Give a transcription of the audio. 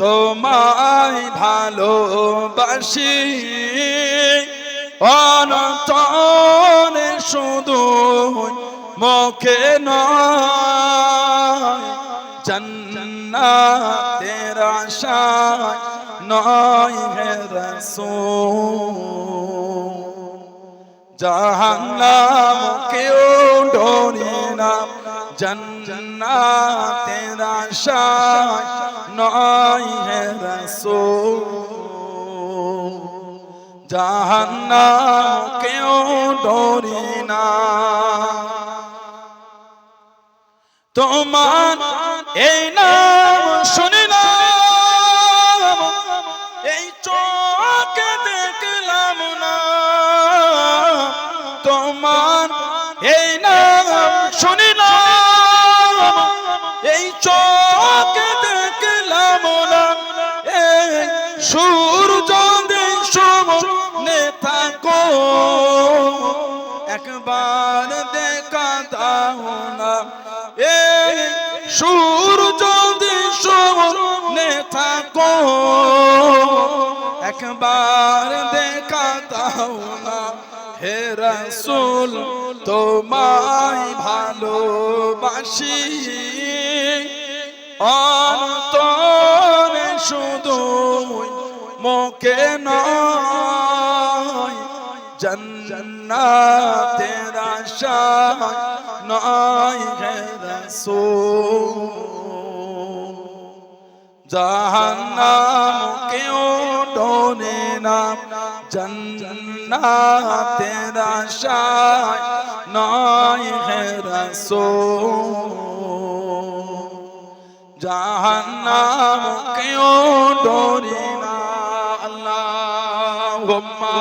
তোমায় ভালোবাসি। অনন্তরে শুধু মুখে নয় জন্নাতের আশায় নয় হে রাসূল। জাহান্নাম কেউ জন্নাতের আশায় নয় হে রাসূল। জাহান্নাম কেউ ডরে না। তোমার এই নাম শুনিলাম, এই চোখে দেখলাম না। তোমার এই নাম এই সূর্য সামনে থাকো। একবার দেখা দাও না হে রাসূল, তোমায় ভালোবাসি। অন্তরে শুধু মুখে নয় জন্নাতের রাসূল। জাহান্নাম কেউ ডোনে না জন্নাতের রাসূল। জাহান্নাম কেউ ডোরে না আল্লাহুম্মা